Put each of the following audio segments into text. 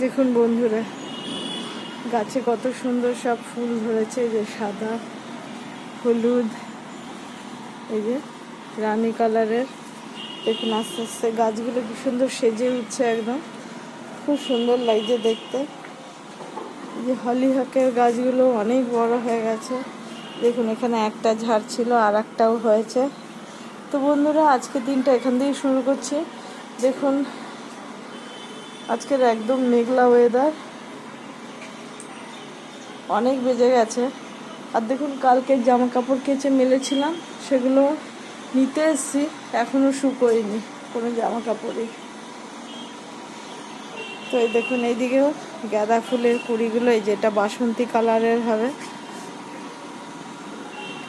দেখুন বন্ধুরা, গাছে কত সুন্দর সব ফুল ধরেছে যে সাদা, হলুদ, এই যে রানি কালারের। দেখুন আস্তে আস্তে গাছগুলো কি সুন্দর সেজে উঠছে একদম। খুব সুন্দর লাগছে দেখতে। যে হলিহকের গাছগুলো অনেক বড় হয়ে গেছে। দেখুন এখানে একটা ঝাড় ছিল আর একটাও হয়েছে। তো বন্ধুরা, আজকের দিনটা এখান থেকে শুরু করছি। দেখুন আজকের একদম মেঘলা ওয়েদার অনেক বেজে গেছে। আর দেখুন, কালকে জামা কাপড় কেচে মেলেছিলাম, সেগুলো নিতে এসছি, এখনও শুকোয়নি কোনো জামা কাপড়ই তো এই দেখুন, এইদিকেও গাঁদা ফুলের কুড়িগুলো, এই যেটা বাসন্তী কালারের হবে।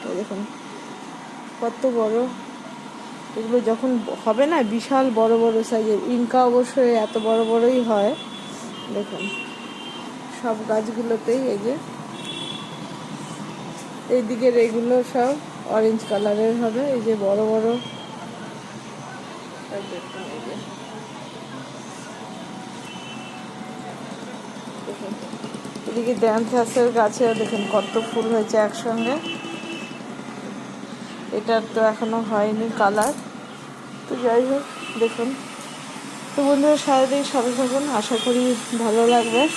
এই দেখুন, কত বড় এগুলো যখন হবে না, বিশাল বড় বড় সাইজের ইনকা অবশ্যই এত বড় বড়ই হয়। দেখুন, সব গাছগুলোতেই এই যে এইদিকের এগুলো সব অরেঞ্জ কালারের হবে, এই যে বড় বড়। এই এই এদিকে ড্যান্সাসের গাছে দেখুন কত ফুল হয়েছে একসঙ্গে। এটার তো এখনও হয়নি কালার। তো যাই হোক, দেখুন। তো বন্ধুরা, সারাদিন সাথে থাকুন আশা করি ভালো লাগবে।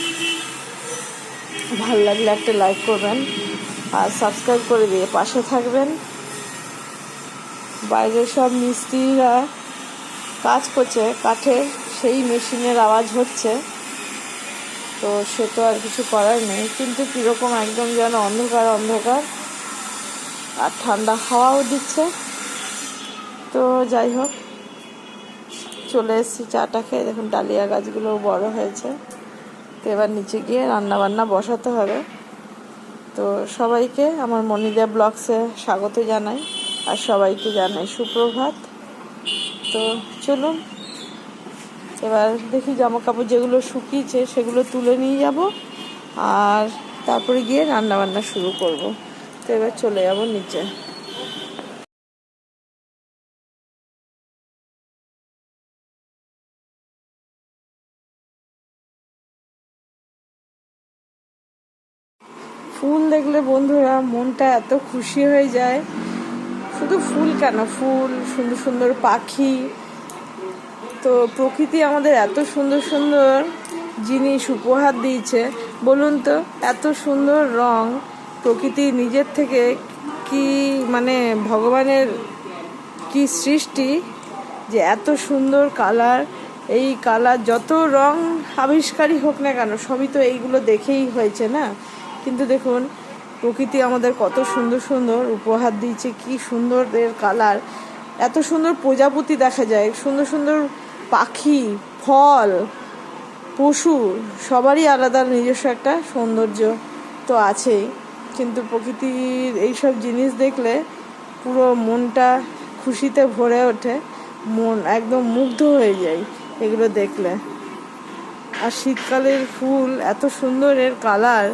ভালো লাগলে একটা লাইক করবেন আর সাবস্ক্রাইব করে দিয়ে পাশে থাকবেন। বাইরে সব মিস্ত্রিরা কাজ করছে, কাঠের সেই মেশিনের আওয়াজ হচ্ছে। তো সে তো আর কিছু করার নেই। কিন্তু কীরকম একদম যেন অন্ধকার অন্ধকার। আর ঠান্ডা হাওয়াও দিচ্ছে। তো যাই হোক, চলে এসেছি চাটা খেয়ে। দেখুন, ডালিয়া গাছগুলো বড় হয়েছে। তো এবার নিচে গিয়ে রান্না বান্না বসাতে হবে। তো সবাইকে আমার মনিদা ব্লগসে স্বাগত জানাই আর সবাইকে জানাই সুপ্রভাত। তো চলুন, এবার দেখি জামা কাপড় যেগুলো শুকিয়েছে সেগুলো তুলে নিয়ে যাব আর তারপরে গিয়ে রান্না বান্না শুরু করব। তো এবার চলে যাব নিচে। ফুল দেখলে বন্ধুরা মনটা এত খুশি হয়ে যায়। শুধু ফুল কেন? ফুল, সুন্দর সুন্দর পাখি। তো প্রকৃতি আমাদের এত সুন্দর সুন্দর জিনিস উপহার দিয়েছে। বলুন তো, এত সুন্দর রং প্রকৃতি নিজের থেকে কি মানে ভগবানের কি সৃষ্টি যে এত সুন্দর কালার, এই কালার যত রং আবিষ্কারই হোক না কেন, সবই তো এইগুলো দেখেই হয়েছে না? কিন্তু দেখুন, প্রকৃতি আমাদের কত সুন্দর সুন্দর উপহার দিয়েছে, কি সুন্দর এর কালার। এত সুন্দর প্রজাপতি দেখা যায়, সুন্দর সুন্দর পাখি, ফল, পশু, সবারই আলাদা নিজস্ব একটা সৌন্দর্য তো আছেই। কিন্তু প্রকৃতির এইসব জিনিস দেখলে পুরো মনটা খুশিতে ভরে ওঠে। মন একদম মুগ্ধ হয়ে যায় এগুলো দেখলে। আর শীতকালের ফুল এত সুন্দর এর কালার,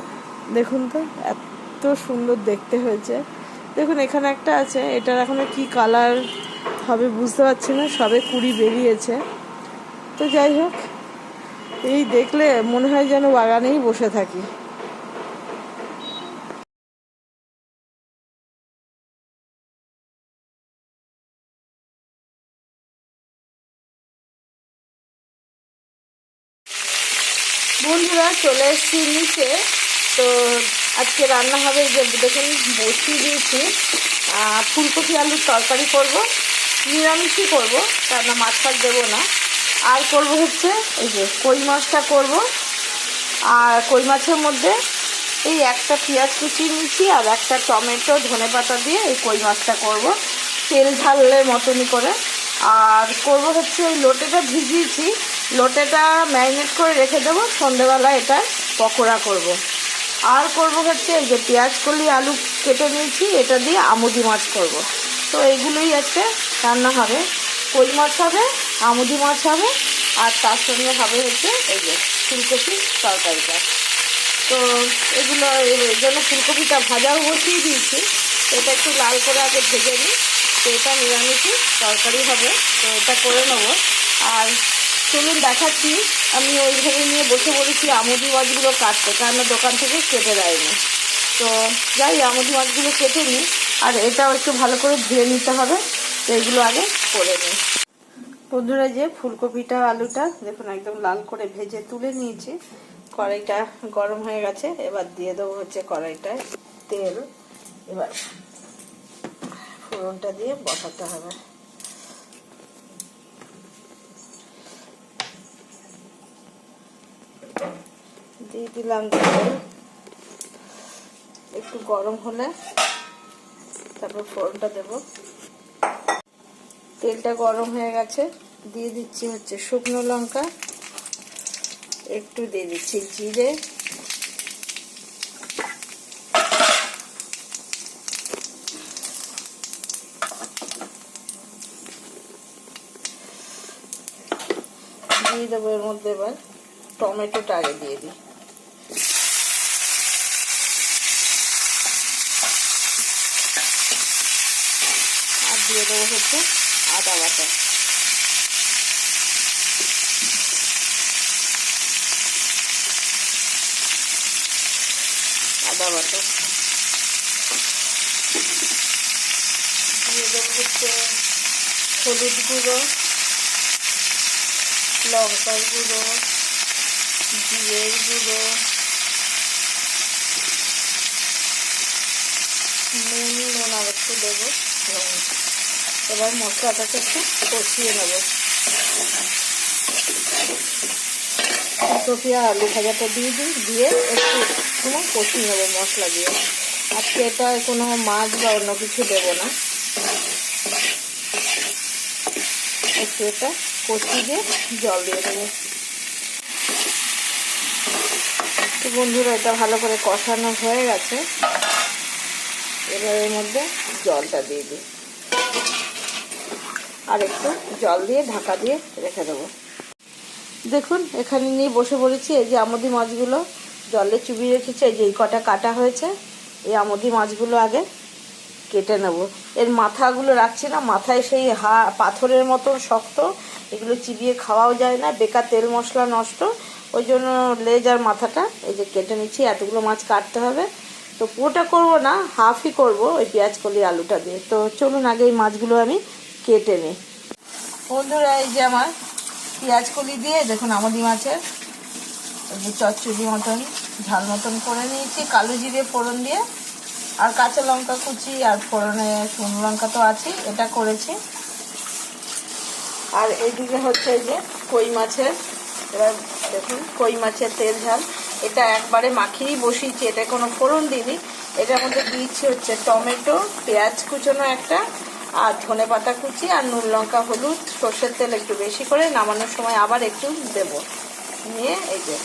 দেখুন তো, এত সুন্দর দেখতে হয়েছে। দেখুন, এখানে একটা আছে, এটার এখনও কি কালার হবে বুঝতে পারছি না, সবে কুড়ি বেরিয়েছে। তো যাই হোক, এই দেখলে মনে হয় যেন বাগানেই বসে থাকি। চলে এসেছি নিচে। তো আজকে রান্না হবে যে দেখুন, বসিয়ে দিয়েছি। ফুলকপি আলুর তরকারি করব। নিরামিষই করব রান্না মাছ ফাছ দেবো না। আর করব হচ্ছে এই যে কই মাছটা করব। আর কই মাছের মধ্যে এই একটা পেঁয়াজ কুচি নিচ্ছি আর একটা টমেটো, ধনে পাতা দিয়ে এই কই মাছটা করব। তেল ঝালের মতনই করে। আর করব হচ্ছে ওই লোটেটা ভিজিয়েছি। লোটেটা ম্যারিনেট করে রেখে দেবো। সন্ধেবেলা এটা পকোড়া করব। আর করব হচ্ছে এই যে পেঁয়াজ কলি আলু কেটে নিয়েছি, এটা দিয়ে আমুদি মাছ করব। তো এইগুলোই আজকে রান্না হবে। কই মাছ হবে? আমুদি মাছ হবে। আর তার সঙ্গে হবে হচ্ছে এই যে ফুলকপি তরকারিটা। তো এগুলো এই জন্য ফুলকপিটা ভাজাও বসিয়ে দিয়েছি। এটা একটু লাল করে আগে ভেজে নিই। তো এটা নিরামিষই তরকারি হবে। তো এটা করে নেব। আর চলুন দেখাচ্ছি। আমি ওইভাবে নিয়ে বসে বলেছি আমুদি মাছগুলো কাটতে, কারণ দোকান থেকে কেটে দেয়নি। তো যাই, আমুদি মাছগুলো কেটে নিই, আর এটাও একটু ভালো করে ধুয়ে নিতে হবে, তো আগে করে নিই। বন্ধুরা যে ফুলকপিটা, আলুটা, দেখুন, একদম লাল করে ভেজে তুলে নিয়েছি। কড়াইটা গরম হয়ে গেছে, এবার দিয়ে দেবো হচ্ছে কড়াইটায় তেল। এবার ফোড়নটা দিয়ে বসাতে হবে। দিয়ে দিলাম একটু গরম হলে তারপর ফোড়নটা দেব। তেলটা গরম হয়ে গেছে, দিয়ে দিচ্ছি হচ্ছে শুকনো লঙ্কা, একটু দিয়ে দিচ্ছি জিরে। দিয়ে দেবো এর মধ্যে এবার টমেটোটা আগে দিয়ে দিই। আর দিয়ে দেবো হচ্ছে আদা বাটা। আদা বাটা। দিয়ে দেবো হচ্ছে হলুদ গুঁড়ো, লঙ্কার গুঁড়ো। জিরের গুঁড়ো নুন নুন আর একটু দেবো এবং এবার মশলাটাকে একটু কষিয়ে নেব আর আলু ভাজাটা দিয়ে দিই দিয়ে একটু সময় কষিয়ে নেব মশলা দিয়ে আজকে এটা কোনো মাছ বা অন্য কিছু দেবো না একটু এটা কষিয়ে দিয়ে জল দিয়ে দেবো তো বন্ধুরা, এটা ভালো করে কষানো হয়ে গেছে। এবার এর মধ্যে জলটা দিয়ে দিই। আর একটু জল দিয়ে ঢাকা দিয়ে রেখে দেবো। দেখুন, এখানে নিয়ে বসে পড়েছি। এই যে আমদি মাছগুলো জলে চুবিয়ে রেখেছে। এই যে এই কটা কাটা হয়েছে, এই আমদি মাছগুলো আগে কেটে নেব। এর মাথাগুলো রাখছি না, মাথায় সেই হা পাথরের মতো শক্ত। এগুলো চিবিয়ে খাওয়াও যায় না, বেকার তেল মশলা নষ্ট। ওই জন্য লেজ আর মাথাটা এই যে কেটে নিচ্ছি, এতগুলো মাছ কাটতে হবে। তো পুরোটা করব না হাফই করব ওই পেঁয়াজ, কলি, আলুটা দিয়ে। তো চলুন আগে এই মাছগুলো আমি কেটে নিই। বন্ধুরা, এই যে আমার পেঁয়াজ, কলি দিয়ে দেখুন আমাদি মাছের চচ্চড়ি মতন, ঝাল মতন করে নিয়েছি, কালো জিরে ফোড়ন দিয়ে, আর কাঁচা লঙ্কা কুচি, আর ফোড়নে শুকনো লঙ্কা তো আছে এটা করেছি। আর এইদিকে হচ্ছে যে কই মাছের, এবার দেখুন, কই মাছের তেল ঝাল। এটা একবারে মাখিয়েই বসিয়েছি, এটা কোনো ফোড়ন দিইনি। এটার মধ্যে দিয়েছি হচ্ছে টমেটো, পেঁয়াজ কুচোনো একটা, আর ধনে পাতা কুচি, আর নুন লঙ্কা, হলুদ, সর্ষের তেল একটু বেশি করে নামানোর সময় আবার একটু দেব। নিয়ে এই যে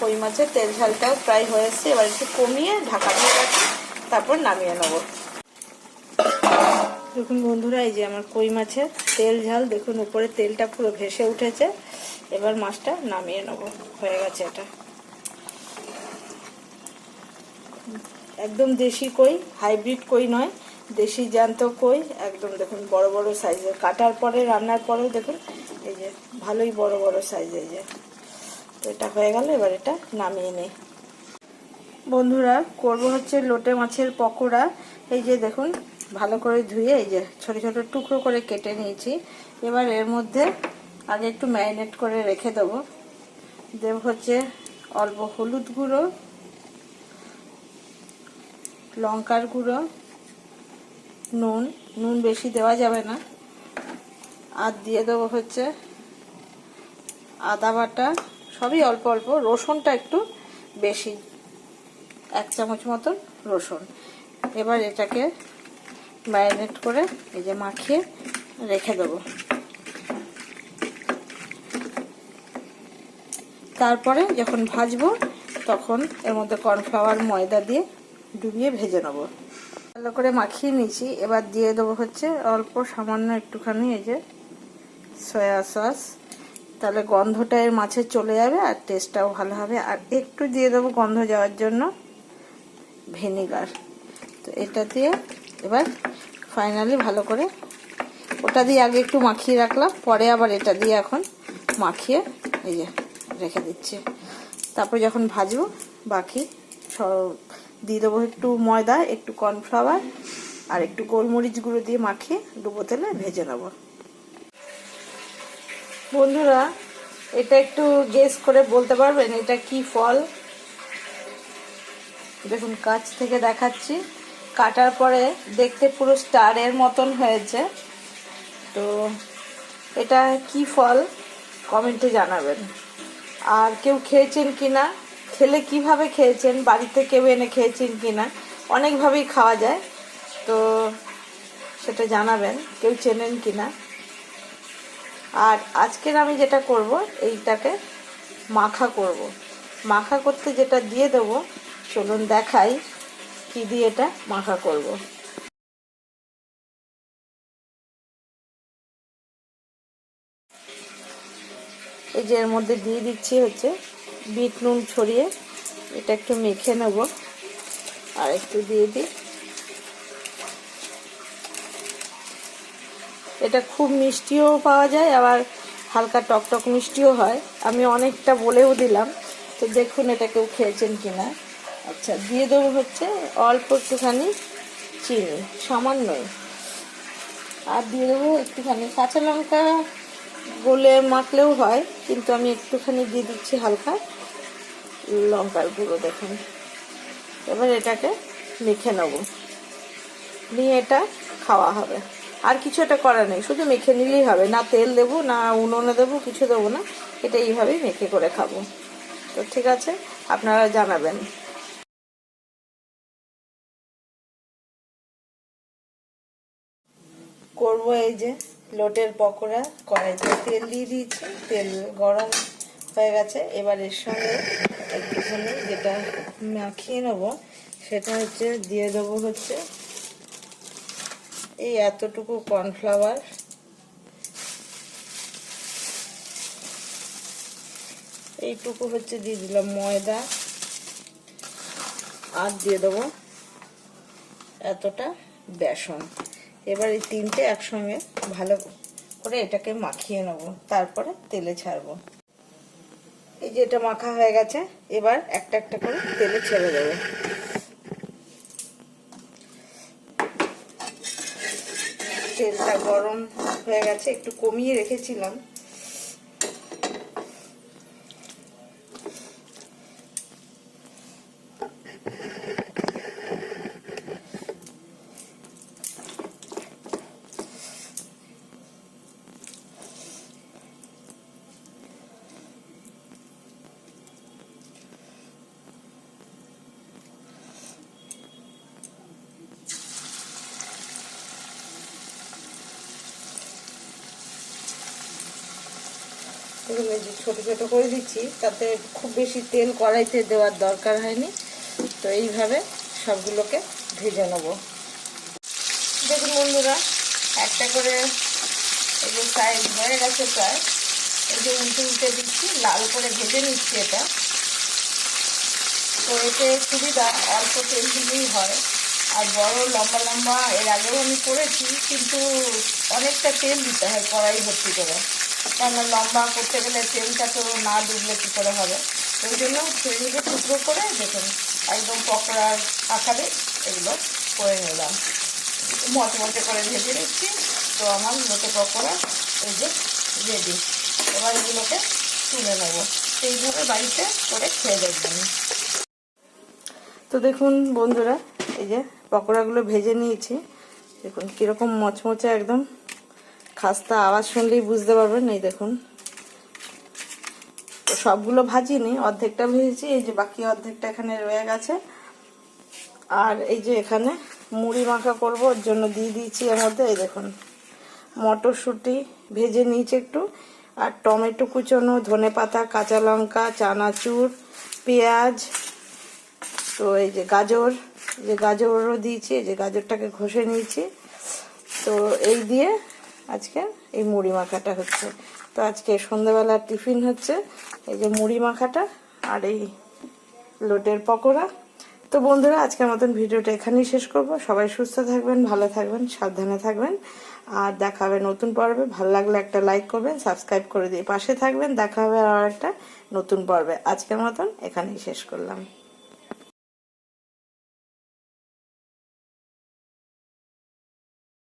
কই মাছের তেল ঝালটাও প্রায় হয়ে এসছে এবার একটু কমিয়ে ঢাকা দিয়ে রাখি, তারপর নামিয়ে নেব। দেখুন বন্ধুরা, এই যে আমার কই মাছের তেল ঝাল, দেখুন উপরে তেলটা পুরো ভেসে উঠেছে। এবার মাছটা নামিয়ে নেব, হয়ে গেছে এটা। একদম দেশি কই, হাইব্রিড কই নয়, দেশি জ্যান্ত কই, একদম দেখুন বড় বড় সাইজের। কাটার পরে, রান্নার পরেও দেখুন, এই যে ভালোই বড় বড় সাইজের যে। তো এটা হয়ে গেল, এবার এটা নামিয়ে নেই। বন্ধুরা, করব হচ্ছে লোটে মাছের পকোড়া। এই যে দেখুন ভালো করে ধুয়ে এই যে ছোট ছোট টুকরো করে কেটে নিয়েছি। এবার এর মধ্যে আগে একটু ম্যারিনেট করে রেখে দেবো। দেব হচ্ছে অল্প হলুদ গুঁড়ো, লঙ্কার গুঁড়ো, নুন। নুন বেশি দেওয়া যাবে না। আর দিয়ে দেবো হচ্ছে আদা বাটা। সবই অল্প অল্প, রসুনটা একটু বেশি, এক চামচ মতন রসুন। এবার এটাকে ম্যারিনেট করে এই যে মাখিয়ে রেখে দেবো। তারপরে যখন ভাজবো, তখন এর মধ্যে কর্নফ্লাওয়ার, ময়দা দিয়ে ডুবিয়ে ভেজে নেব। ভালো করে মাখিয়ে নিয়েছি। এবার দিয়ে দেবো হচ্ছে অল্প সামান্য একটুখানি এই যে সয়া সস। তাহলে গন্ধটা এর মাছের চলে যাবে আর টেস্টটাও ভালো হবে। আর একটু দিয়ে দেবো গন্ধ যাওয়ার জন্য ভিনিগার। তো এটা দিয়ে এবার ফাইনালি ভালো করে। ওটা দিয়ে আগে একটু মাখিয়ে রাখলাম, পরে আবার এটা দিয়ে এখন মাখিয়ে এই যে রেখে দিচ্ছি। তারপর যখন ভাজবো, বাকি দিয়ে দেবো একটু ময়দা, একটু কর্নফ্লাওয়ার আর একটু গোলমরিচ গুঁড়ো দিয়ে মাখিয়ে ডুবো তেলে ভেজে নেব। বন্ধুরা, এটা একটু গেস করে বলতে পারবেন এটা কি ফল? দেখুন, কাছ থেকে দেখাচ্ছি। কাটার পরে দেখতে পুরো স্টারের মতন হয়েছে। তো এটা কি ফল? কমেন্টে জানাবেন। আর কেউ খেয়েছেন কি না খেলে কীভাবে খেয়েছেন? বাড়িতে কেউ এনে খেয়েছেন কি না অনেকভাবেই খাওয়া যায়। তো সেটা জানাবেন, কেউ চেনেন কি না আর আজকের আমি যেটা করব, এইটাকে মাখা করব। মাখা করতে যেটা দিয়ে দেবো, চলুন দেখাই। কি দিয়ে এটা মাখা করব? এই যে এর মধ্যে দিয়ে দিচ্ছি হচ্ছে বিট নুন ছড়িয়ে, এটা একটু মেখে নেব। আর একটু দিয়ে দিই। এটা খুব মিষ্টিও পাওয়া যায়, আবার হালকা টকটক মিষ্টিও হয়। আমি অনেকটা বলেও দিলাম, তো দেখুন এটা কেউ খেয়েছেন কিনা। আচ্ছা দিয়ে দেবো হচ্ছে অল্প একটুখানি চিনি সামান্যই আর দিয়ে দেবো একটুখানি কাঁচা লঙ্কা গলে মাখলেও হয়, কিন্তু আমি একটুখানি দিয়ে দিচ্ছি হালকা লঙ্কার গুঁড়ো, দেখুন। এবার এটাকে মেখে নেব। নিয়ে এটা খাওয়া হবে। আর কিছু এটা করার নেই, শুধু মেখে নিলেই হবে। না তেল দেবো, না উনুনে দেবো, কিছু দেবো না। এটা এইভাবেই মেখে করে খাব। তো ঠিক আছে, আপনারা জানাবেন। করব এই যে, লোটের পকোড়া, কড়াইতে তেল দিয়ে দিয়েছি, তেল গরম হয়ে গেছে। এবার এর সঙ্গে একটুখানি যেটা মাখিয়ে নেব, সেটা হচ্ছে দিয়ে দেবো হচ্ছে এই এতটুকু কর্নফ্লাওয়ার। এইটুকু হচ্ছে দিয়ে দিলাম ময়দা। আর দিয়ে দেবো এতটা বেসন। এবার এই তিনটে একসঙ্গে ভালো করে এটাকে মাখিয়ে নেব, তারপরে তেলে ছাড়ব। এই যে এটা মাখা হয়ে গেছে, এবার একটা একটা করে তেলে ছেড়ে দেবো। তেলটা গরম হয়ে গেছে, একটু কমিয়ে রেখেছিলাম। এগুলো যে ছোটো ছোটো করে দিচ্ছি, তাতে খুব বেশি তেল কড়াইতে দেওয়ার দরকার হয়নি। তো এইভাবে সবগুলোকে ভেজে নেব। দেখুন বন্ধুরা, একটা করে যে সাইজ হয়ে গেছে প্রায়, এই যে উল্টে উল্টে দিচ্ছি, লাল করে ভেজে নিচ্ছি এটা। তো এতে সুবিধা, অল্প তেল দিলেই হয়। আর বড় লম্বা লম্বা, এর আগেও আমি করেছি, কিন্তু অনেকটা তেল দিতে হয় কড়াই ভর্তি করে। কেননা লম্বা করতে গেলে তেলটা তো না ডুবলে কী করে হবে? ওই জন্য সেগুলোকে টুকরো করে দেখুন, একদম পকোড়ার আকারে এগুলো করে নিলাম। মচমচে করে ভেজে নিচ্ছি, তো আমার লোটে পকোড়া এই যে রেডি এবার এগুলোকে তুলে নেব। সেইভাবে বাড়িতে করে খেয়ে দেখবেন। তো দেখুন বন্ধুরা, এই যে পকোড়াগুলো ভেজে নিয়েছি। দেখুন কীরকম মচমচে একদম খাস্তা আওয়াজ শুনলেই বুঝতে পারবেন, এই দেখুন। সবগুলো ভাজিনি অর্ধেকটা ভেজেছি, এই যে বাকি অর্ধেকটা এখানে রয়ে গেছে। আর এই যে এখানে মুড়ি মাখা করব, ওর জন্য দিয়ে দিয়েছি এর মধ্যে, এই দেখুন। মটরশুঁটি ভেজে নিয়েছি একটু, আর টমেটো কুচনো, ধনে পাতা, কাঁচা লঙ্কা, চানাচুর, পেঁয়াজ, তো এই যে গাজর যে গাজরও দিয়েছি, এই যে গাজরটাকে ঘষে নিয়েছি। তো এই দিয়ে আজকে এই মুড়ি মাখাটা হচ্ছে। তো আজকে সন্ধ্যাবেলা টিফিন হচ্ছে এই যে মুড়ি মাখাটা আর এই লোটের পকোড়া। তো বন্ধুরা, আজকের মতন ভিডিওটা এখানেই শেষ করব। সবাই সুস্থ থাকবেন, ভালো থাকবেন, সাবধানে থাকবেন। আর দেখা হবে নতুন পর্বে। ভালো লাগলে একটা লাইক করবেন, সাবস্ক্রাইব করে দিয়ে পাশে থাকবেন। দেখা হবে আর একটা নতুন পর্বে। আজকের মতন এখানেই শেষ করলাম।